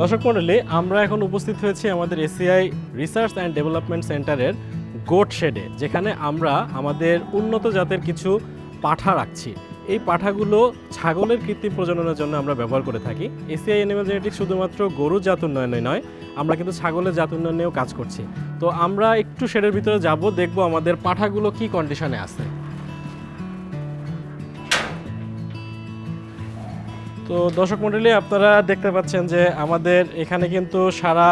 দর্শক মণ্ডলী, আমরা এখন উপস্থিত হয়েছি আমাদের এসিআই রিসার্চ অ্যান্ড ডেভেলপমেন্ট সেন্টারের গোট শেডে, যেখানে আমরা আমাদের উন্নত জাতের কিছু পাঠা রাখছি। এই পাঠাগুলো ছাগলের কৃত্রিম প্রজননের জন্য আমরা ব্যবহার করে থাকি। এসিআই অ্যানিমাল জেনেটিক্স শুধুমাত্র গরু জাত উন্নয়নে নয়, আমরা কিন্তু ছাগলের জাত উন্নয়নেও কাজ করছি। তো আমরা একটু শেডের ভিতরে যাব, দেখব আমাদের পাঠাগুলো কি কন্ডিশনে আছে। তো দর্শক মণ্ডলী আপনারা দেখতে পাচ্ছেন যে আমাদের এখানে কিন্তু সারা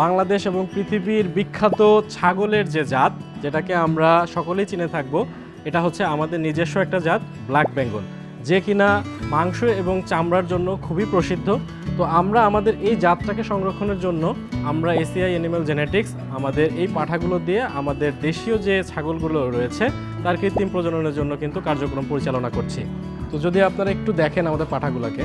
বাংলাদেশ এবং পৃথিবীর বিখ্যাত ছাগলের যে জাত, যেটাকে আমরা সকলেই চিনে থাকব, এটা হচ্ছে আমাদের নিজস্ব একটা জাত, ব্ল্যাক বেঙ্গল। যে কিনা মাংস এবং চামড়ার জন্য খুবই প্রসিদ্ধ। তো আমরা আমাদের এই জাতটাকে সংরক্ষণের জন্য আমরা এসিআই অ্যানিমাল জেনেটিক্স, আমাদের এই পাঠাগুলো দিয়ে আমাদের দেশীয় যে ছাগলগুলো রয়েছে, তার কৃত্রিম প্রজননের জন্য কিন্তু কার্যক্রম পরিচালনা করছি। তো যদি আপনারা একটু দেখেন আমাদের পাঠাগুলোকে।